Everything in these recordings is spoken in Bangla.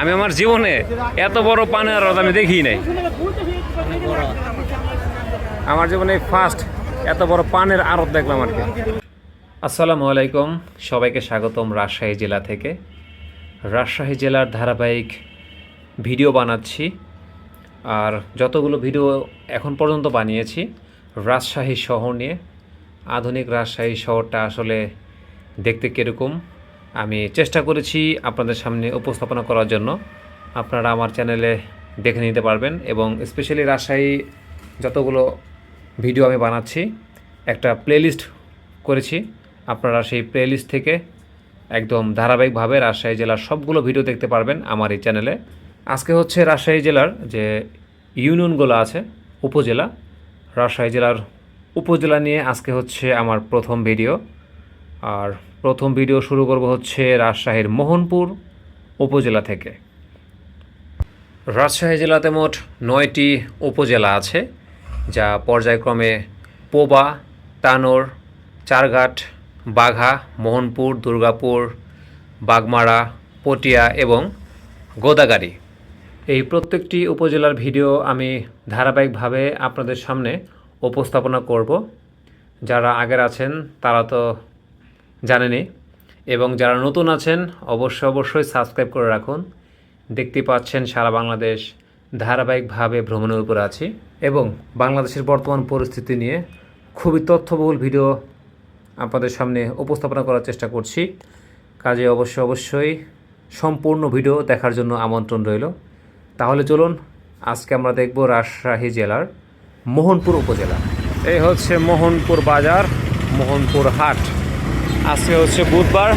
আমি আমার জীবনে এত বড় পানের হ্রদ আমি দেখি নাই। আমার জীবনে ফার্স্ট এত বড় পানের আড়ত দেখলাম আর কি। আসসালামু আলাইকুম, সবাইকে স্বাগতম রাজশাহী জেলা থেকে। রাজশাহী জেলার ধারাবাহিক ভিডিও বানাচ্ছি। আর যতগুলো ভিডিও এখন পর্যন্ত বানিয়েছি, রাজশাহী শহর নিয়ে, আধুনিক রাজশাহী শহরটা আসলে দেখতে কীরকম আমি চেষ্টা করেছি আপনাদের সামনে উপস্থাপনা করার জন্য। আপনারা আমার চ্যানেলে দেখে নিতে পারবেন এবং স্পেশালি রাজশাহী যতগুলো ভিডিও আমি বানাচ্ছি, একটা প্লেলিস্ট করেছি। আপনারা সেই প্লেলিস্ট থেকে একদম ধারাবাহিকভাবে রাজশাহী জেলার সবগুলো ভিডিও দেখতে পারবেন আমার এই চ্যানেলে। আজকে হচ্ছে রাজশাহী জেলার যে ইউনিয়নগুলো আছে, উপজেলা, রাজশাহী জেলার উপজেলা নিয়ে আজকে হচ্ছে আমার প্রথম ভিডিও। আর প্রথম ভিডিও শুরু করব হচ্ছে রাজশাহীর মোহনপুর উপজেলা থেকে। রাজশাহী জেলাতে মোট নয়টি উপজেলা আছে, যা পর্যায়ক্রমে পোবা, তানোর, চারঘাট, বাঘা, মোহনপুর, দুর্গাপুর, বাগমারা, পটিয়া এবং গোদাগাড়ি। এই প্রত্যেকটি উপজেলার ভিডিও আমি ধারাবাহিকভাবে আপনাদের সামনে উপস্থাপনা করব। যারা আগের আছেন, তারা তো জানেনই এবং যারা নতুন আছেন অবশ্যই অবশ্যই সাবস্ক্রাইব করে রাখুন। দেখতে পাচ্ছেন সারা বাংলাদেশ ধারাবাহিকভাবে ভ্রমণের উপর আছি এবং বাংলাদেশের বর্তমান পরিস্থিতি নিয়ে খুবই তথ্যবহুল ভিডিও আপনাদের সামনে উপস্থাপনা করার চেষ্টা করছি। কাজে অবশ্যই অবশ্যই সম্পূর্ণ ভিডিও দেখার জন্য আমন্ত্রণ রইল। তাহলে চলুন, আজকে আমরা দেখব রাজশাহী জেলার মোহনপুর উপজেলা। এই হচ্ছে মোহনপুর বাজার, মোহনপুর হাট। আজকে হচ্ছে বুধবার।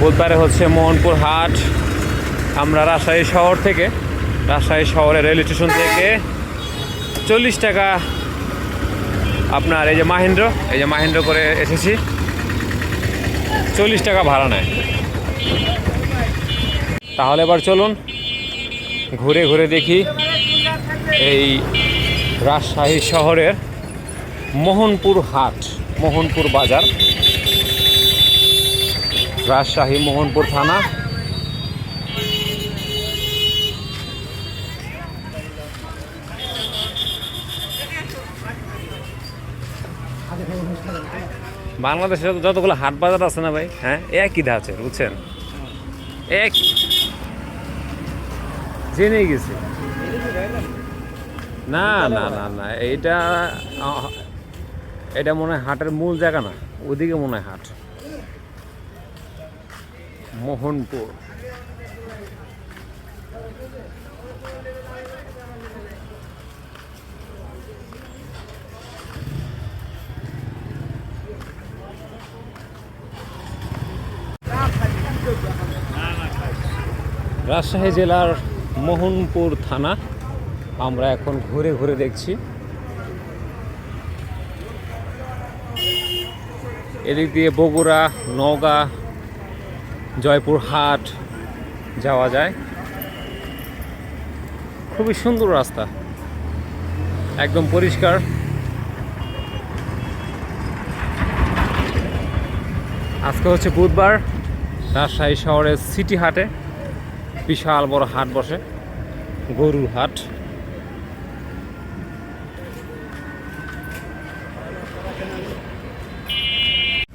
বুধবারে হচ্ছে মোহনপুর হাট। আমরা রাজশাহী শহর থেকে, রাজশাহী শহরের রেল স্টেশন থেকে চল্লিশ টাকা আপনার এই যে মাহেন্দ্র, এই যে মাহেন্দ্র করে এসেছি। চল্লিশ টাকা ভাড়া নেয়। তাহলে এবার চলুন, ঘুরে ঘুরে দেখি এই রাজশাহী শহরের মোহনপুর হাট, মোহনপুর বাজার। রাজশাহী মোহনপুর থানা। বাংলাদেশে যতগুলো হাট বাজার আছে না ভাই হ্যাঁ একই ধাঁচের বুঝছেন? এক জেনে গেছে। না না না না আহ, এটা মনে হয় হাটের মূল জায়গা না ওদিকে মনে হয় হাট। মোহনপুর। রাজশাহী জেলার মোহনপুর থানা আমরা এখন ঘুরে ঘুরে দেখছি। এদিক দিয়ে বগুড়া নওগাঁ জয়পুরহাট যাওয়া যায়। খুবই সুন্দর রাস্তা। একদম পরিষ্কার। আজকে হচ্ছে বুধবার, রাজশাহী শহরের সিটি হাটে বিশাল বড় হাট বসে, গরুর হাট।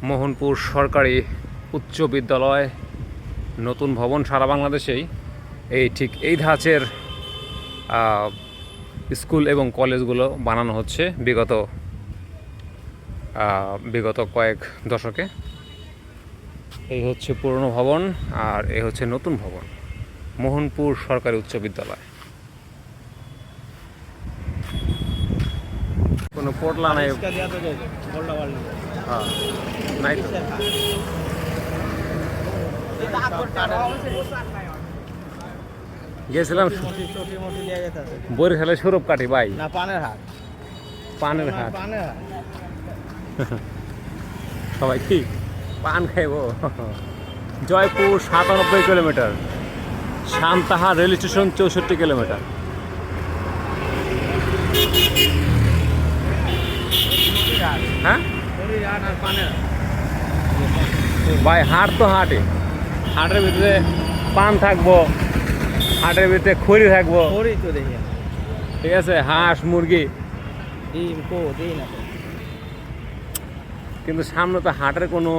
মোহনপুর সরকারি উচ্চ বিদ্যালয় নতুন ভবন সারা বাংলাদেশেই। এই ঠিক এই ধাঁচের স্কুল এবং কলেজগুলো বানানো হচ্ছে বিগত বিগত কয়েক দশকে। এই হচ্ছে পুরনো ভবন আর এই হচ্ছে নতুন ভবন মোহনপুর সরকারি উচ্চ বিদ্যালয়। কোনো পোটলা নাই। হ্যাঁ নাই তো। গেছিলাম খেলে সৌরভ কাঠি ভাই। পানের হাট। পানের হাট। সবাই কি? পান খাইব। জয়পুর সাতানব্বই কিলোমিটার। শান্তাহা রেল স্টেশন চৌষট্টি কিলোমিটার। হ্যাঁ? ভাই হাট তো হাটে। হাটের ভিতরে পান থাকব হাটের ভিতরে খড়ি থাকব। করি তো দেখি ঠিক আছে? হাঁস মুরগি। ডিম কো দিই না কিন্তু সামনে তো হাটের কোনো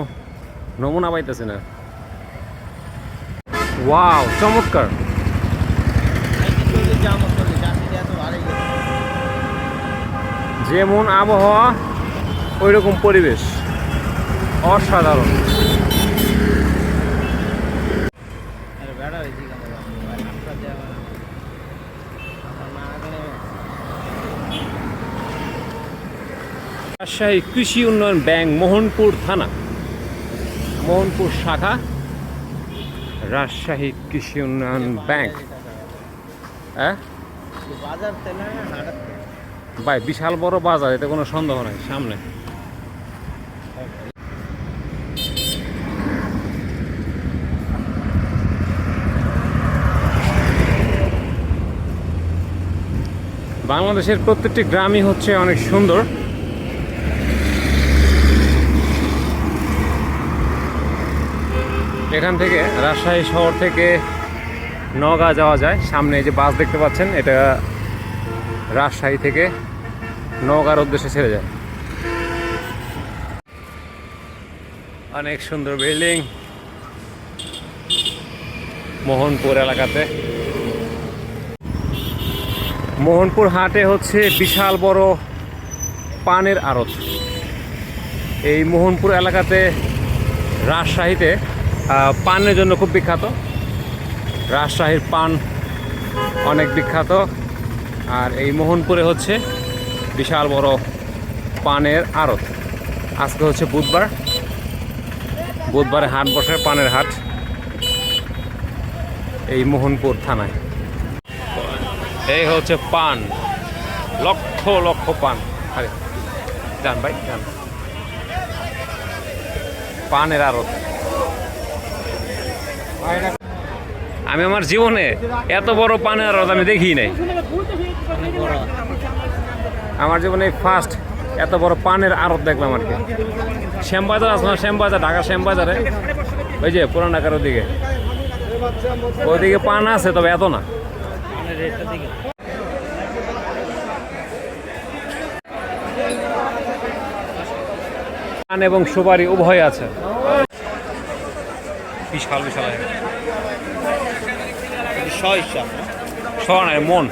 নমুনা পাইতেছে না। ওয়াও চমৎকার। যেমন আবহাওয়া ওই রকম পরিবেশ। অসাধারণ আরে বেড়া হয়েছি কেন রাস্তা দিয়ে আমার আমার মা এখানে রাজশাহী কৃষি উন্নয়ন ব্যাংক মোহনপুর থানা। মোহনপুর শাখা, রাজশাহী কৃষি উন্নয়ন ব্যাংক। হ্যাঁ? ভাই, বিশাল বড় বাজার, এতে কোনো সন্দেহ নাই, সামনে। বাংলাদেশের প্রত্যেকটি গ্রামই হচ্ছে অনেক সুন্দর। এখান থেকে রাজশাহী শহর থেকে নওগাঁ যাওয়া যায়। সামনে এই যে বাস দেখতে পাচ্ছেন, এটা রাজশাহী থেকে নওগাঁর উদ্দেশ্যে ছেড়ে যায়। অনেক সুন্দর বিল্ডিং। মোহনপুর এলাকাতে। মোহনপুর হাটে হচ্ছে বিশাল বড় পানের আড়ত। এই মোহনপুর এলাকাতে রাজশাহীতে পানের জন্য খুব বিখ্যাত। রাজশাহীর পান অনেক বিখ্যাত। আর এই মোহনপুরে হচ্ছে বিশাল বড় পানের আড়ত। আজকে হচ্ছে বুধবার। বুধবারে হাট বসে, পানের হাট এই মোহনপুর থানায়। এই হচ্ছে পান। লক্ষ লক্ষ পান। আরে, যান ভাই, যান। পানের আড়ত। আমি আমার জীবনে এত বড় পানের আড়ত আমি দেখি নাই। আমার জীবনে ফার্স্ট এত বড় পানের আড়ত দেখলাম আর কি। শ্যামবাজার না শ্যামবাজার? ঢাকা শ্যামবাজারে। ওই যে পুরান ঢাকার ওদিকে। ওইদিকে পান আছে, তবে এত না। পান এবং সুপারি উভয় আছে। বিশাল বিশাল নাই মন।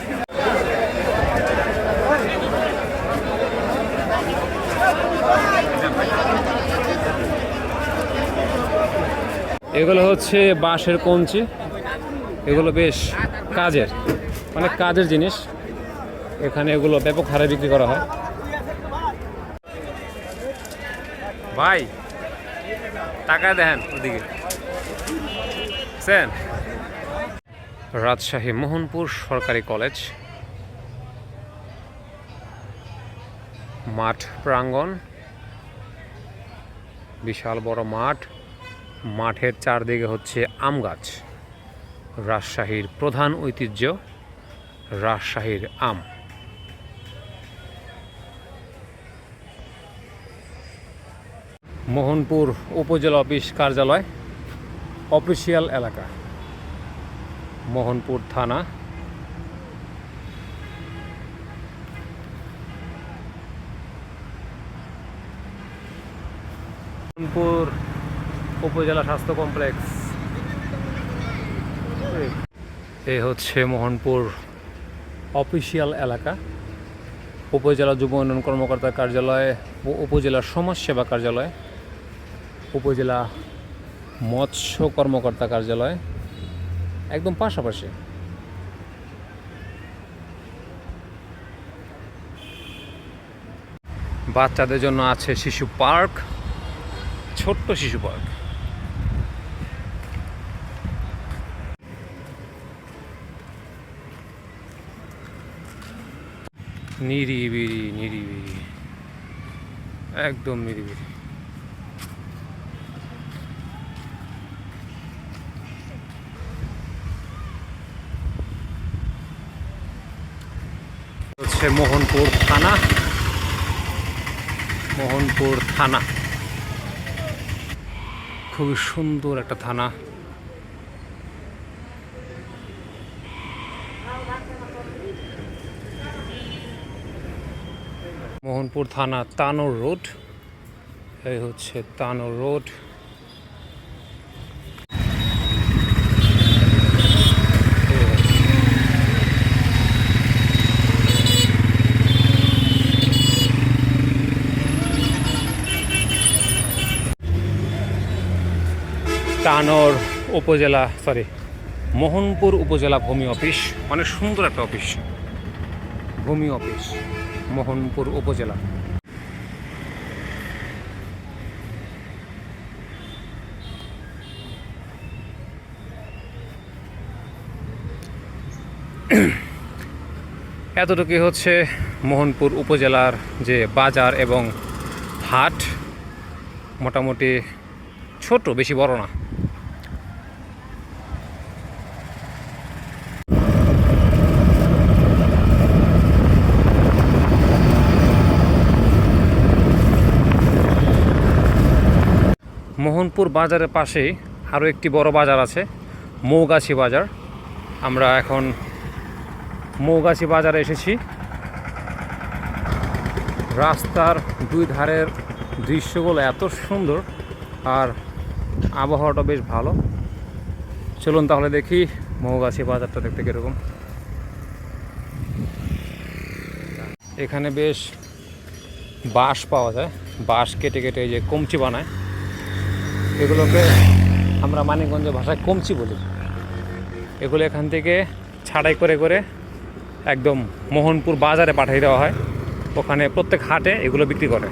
এগুলো হচ্ছে বাঁশের কঞ্চি। এগুলো বেশ কাজের অনেক কাজের জিনিস। এখানে এগুলো ব্যাপক হারে বিক্রি করা হয়। ভাই টাকা দেন ওদিকে। সেন রাজশাহী মোহনপুর সরকারি কলেজ। মাঠ প্রাঙ্গণ। বিশাল বড় মাঠ। মাঠের চারদিকে হচ্ছে আম গাছ। রাজশাহীর প্রধান ঐতিহ্য, রাজশাহীর আম। মোহনপুর উপজেলা অফিস কার্যালয়। অফিসিয়াল এলাকা, মোহনপুর থানা। মোহনপুর উপজেলা স্বাস্থ্য কমপ্লেক্স। এই হচ্ছে মোহনপুর অফিসিয়াল এলাকা। উপজেলা যুব উন্নয়ন কর্মকর্তার কার্যালয় ও- উপজেলা সমাজ সেবা কার্যালয়। উপজেলা মৎস্য কর্মকর্তা কার্যালয়, একদম পাশাপাশি। বাচ্চাদের জন্য আছে শিশু পার্ক, ছোট্ট শিশু পার্ক। নিরিবিরি নিরিবিরি একদম নিরিবিরি হচ্ছে মোহনপুর থানা। মোহনপুর থানা। খুবই সুন্দর একটা থানা। মোহনপুর থানা, তানোর রোড। এই হচ্ছে তানোর রোড। তানোর উপজেলা সরি মোহনপুর উপজেলা ভূমি অফিস অনেক সুন্দর একটা অফিস। ভূমি অফিস, মোহনপুর উপজেলা। এতটুকুই হচ্ছে মোহনপুর উপজেলার যে বাজার এবং হাট, মোটামুটি ছোট, বেশি বড় না। মোহনপুর বাজারের পাশেই আরও একটি বড় বাজার আছে, মৌগাছি বাজার। আমরা এখন মৌগাছি বাজারে এসেছি। রাস্তার দুই ধারের দৃশ্যগুলো এত সুন্দর আর আবহাওয়াটা বেশ ভালো। চলুন তাহলে দেখি মৌগাছি বাজারটা দেখতে কীরকম। এখানে বেশ বাঁশ পাওয়া যায়, বাঁশ কেটে কেটে যে কমচি বানায়। এগুলোকে আমরা মানিকগঞ্জ ভাষায় কমছি বলি। এগুলো এখান থেকে ছাড়াই করে করে একদম মোহনপুর বাজারে পাঠিয়ে দেওয়া হয়। ওখানে প্রত্যেক হাটে এগুলো বিক্রি করে।